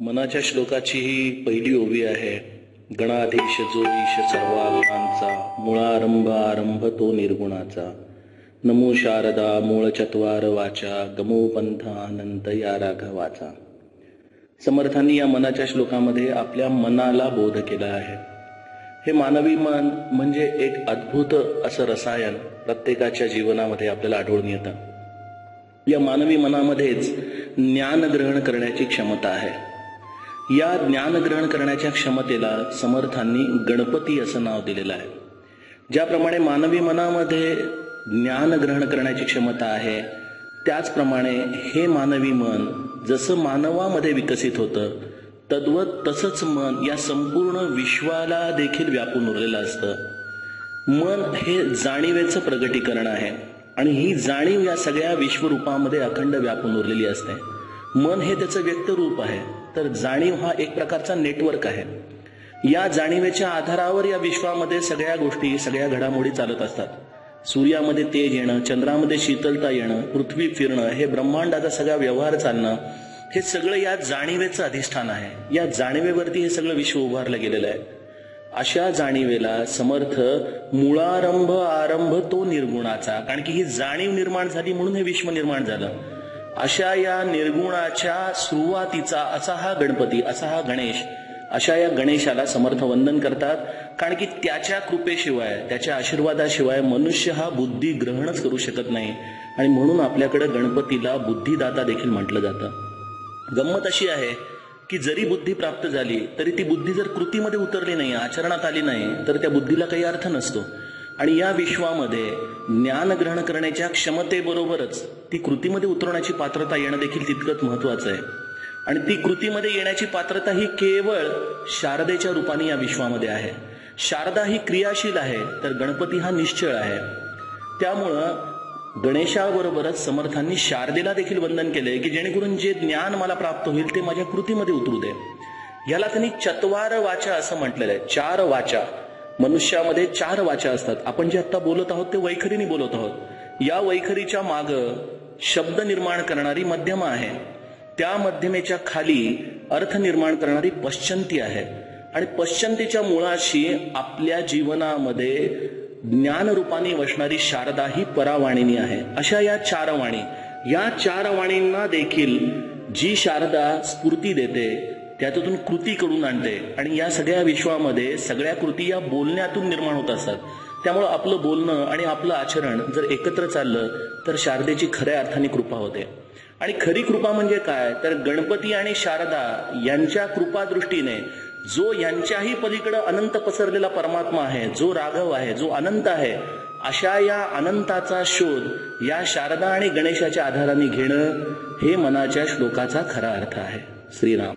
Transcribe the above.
मनाच्या श्लोकाची ही पहिली ओवी आहे. गणाधीश जो ईश सर्वा गुणांचा मुळारंभ आरंभ तो निर्गुणाचा. नमो शारदा मूळ चत्वार वाचा गमो पंथ अनंत या राघवाचा. समर्थांनी या मनाच्या श्लोकामध्ये आपल्या मनाला बोध केला आहे. हे मानवी मन म्हणजे एक अद्भुत असं रसायन प्रत्येकाच्या जीवनामध्ये आपल्याला आढळून येतं. या मानवी मनामध्येच ज्ञान ग्रहण करण्याची क्षमता आहे. या ज्ञान ग्रहण करण्याच्या क्षमतेला समर्थांनी गणपती असं नाव दिलेलं आहे. ज्याप्रमाणे मानवी मनामध्ये ज्ञान ग्रहण करण्याची क्षमता आहे त्याचप्रमाणे हे मानवी मन जसं मानवामध्ये विकसित होतं तद्वत तसंच मन या संपूर्ण विश्वाला देखील व्यापून उरलेलं असतं. मन हे जाणीवेचं प्रगटीकरण आहे आणि ही जाणीव या सगळ्या विश्वरूपामध्ये अखंड व्यापून उरलेली असते. मन हे त्याचं व्यक्त रूप आहे. तर जाणीव हा एक प्रकारचा नेटवर्क आहे. या जाणीवेच्या आधारावर या विश्वामध्ये सगळ्या गोष्टी सगळ्या घडामोडी चालत असतात. सूर्यामध्ये तेज येणं चंद्रामध्ये शीतलता येणं पृथ्वी फिरणं हे ब्रह्मांडाचा सगळा व्यवहार चालणं हे सगळं या जाणीवेचं अधिष्ठान आहे. या जाणीवेवरती हे सगळं विश्व उभारलं गेलेलं आहे. अशा जाणीवेला समर्थ मुळारंभ आरंभ तो निर्गुणाचा. कारण की ही जाणीव निर्माण झाली म्हणून हे विश्व निर्माण झालं. अशा या निर्गुणाच्या सुरुवातीचा असा हा गणपती असा हा गणेश अशा या गणेशाला समर्थ वंदन करतात. कारण की त्याच्या कृपेशिवाय त्याच्या आशीर्वादाशिवाय मनुष्य हा बुद्धी ग्रहणच करू शकत नाही. आणि म्हणून आपल्याकडे गणपतीला बुद्धिदाता देखील म्हटलं जातं. गंमत अशी आहे की जरी बुद्धी प्राप्त झाली तरी ती बुद्धी जर कृतीमध्ये उतरली नाही आचरणात आली नाही तर त्या बुद्धीला काही अर्थ नसतो. आणि या विश्वामध्ये ज्ञान ग्रहण करण्याच्या क्षमतेबरोबरच ती कृतीमध्ये उतरवण्याची पात्रता येणं देखील तितकंच महत्वाचं आहे. आणि ती कृतीमध्ये येण्याची पात्रता ही केवळ शारदेच्या रूपाने या विश्वामध्ये आहे. शारदा ही क्रियाशील आहे तर गणपती हा निश्चळ आहे. त्यामुळं गणेशाबरोबरच समर्थांनी शारदेला देखील वंदन केले की जेणेकरून जे ज्ञान मला प्राप्त होईल ते माझ्या कृतीमध्ये उतरू दे. याला त्यांनी चत्वार वाचा असं म्हटलेलं आहे. चार वाचा. मनुष्यामध्ये चार वाचा असतात. आपण जे आता बोलत आहोत ते वैखरीने बोलत आहोत. या वैखरीच्या माग शब्द निर्माण करणारी मध्यमा आहे. त्या मध्यमेच्या खाली अर्थ निर्माण करणारी पश्चंती आहे. आणि पश्चंतीच्या मुळाशी आपल्या जीवनामध्ये ज्ञानरूपाने वसणारी शारदा ही परावाणिनी आहे. अशा या चार वाणी या चार वाणींना देखील जी शारदा स्फूर्ती देते त्यातून कृती करून आणते. आणि या सगळ्या विश्वामध्ये सगळ्या कृती या बोलण्यातून निर्माण होत असतात. त्यामुळं आपलं बोलणं आणि आपलं आचरण जर एकत्र चाललं तर शारदेची खऱ्या अर्थाने कृपा होते. आणि खरी कृपा म्हणजे काय? तर गणपती आणि शारदा यांच्या कृपा दृष्टीने जो यांच्याही पलीकडे अनंत पसरलेला परमात्मा आहे जो राघव आहे जो अनंत आहे अशा या अनंताचा शोध या शारदा आणि गणेशाच्या आधाराने घेणं हे मनाच्या श्लोकाचा खरा अर्थ आहे. श्रीराम.